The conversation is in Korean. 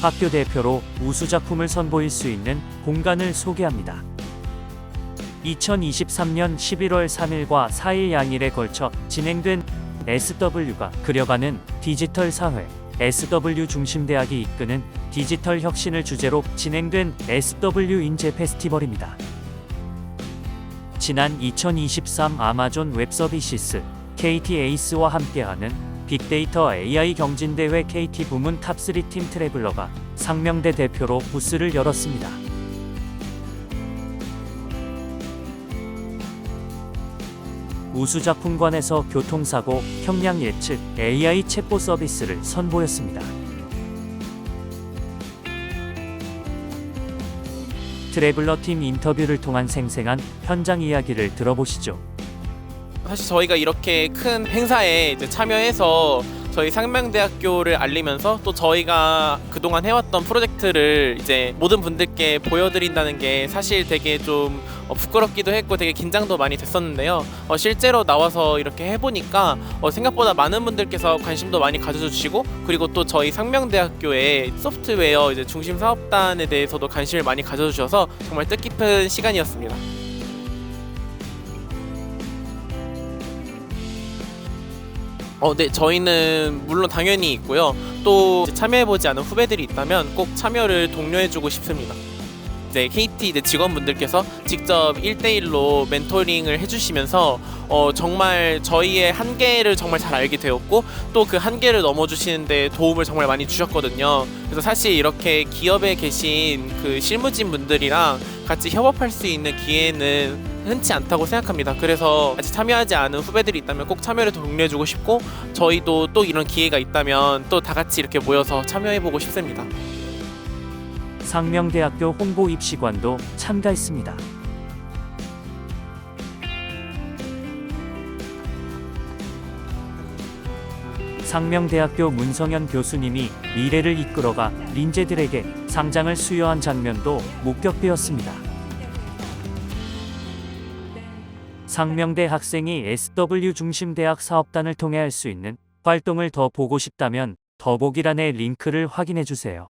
학교 대표로 우수 작품을 선보일 수 있는 공간을 소개합니다. 2023년 11월 3일과 4일 양일에 걸쳐 진행된 SW가 그려가는 디지털 사회 SW 중심대학이 이끄는 디지털 혁신을 주제로 진행된 SW 인재 페스티벌입니다. 지난 2023 아마존 웹서비시스 KT 에이스와 함께하는 빅데이터 AI 경진대회 KT 부문 탑3 팀 트래블러가 상명대 대표로 부스를 열었습니다. 우수작품관에서 교통사고, 형량 예측, AI 챗봇 서비스를 선보였습니다. 트래블러 팀 인터뷰를 통한 생생한 현장 이야기를 들어보시죠. 사실 저희가 이렇게 큰 행사에 이제 참여해서 저희 상명대학교를 알리면서 또 저희가 그동안 해왔던 프로젝트를 이제 모든 분들께 보여드린다는 게 사실 되게 좀 어, 부끄럽기도 했고 되게 긴장도 많이 됐었는데요. 어, 실제로 나와서 이렇게 해보니까 어, 생각보다 많은 분들께서 관심도 많이 가져주시고 그리고 또 저희 상명대학교의 소프트웨어 이제 중심 사업단에 대해서도 관심을 많이 가져주셔서 정말 뜻깊은 시간이었습니다. 어, 네, 저희는 물론 당연히 있고요. 또 참여해보지 않은 후배들이 있다면 꼭 참여를 독려해주고 싶습니다. 이제 KT 이제 직원분들께서 직접 1대1로 멘토링을 해주시면서 어, 정말 저희의 한계를 정말 잘 알게 되었고 또 그 한계를 넘어주시는데 도움을 정말 많이 주셨거든요. 그래서 사실 이렇게 기업에 계신 그 실무진 분들이랑 같이 협업할 수 있는 기회는 흔치 않다고 생각합니다. 그래서 아직 참여하지 않은 후배들이 있다면 꼭 참여를 독려해주고 싶고 저희도 또 이런 기회가 있다면 또 다 같이 이렇게 모여서 참여해보고 싶습니다. 상명대학교 홍보 입시관도 참가했습니다. 상명대학교 문성현 교수님이 미래를 이끌어가 린제들에게 상장을 수여한 장면도 목격되었습니다. 상명대 학생이 SW 중심 대학 사업단을 통해 할 수 있는 활동을 더 보고 싶다면 더보기란의 링크를 확인해 주세요.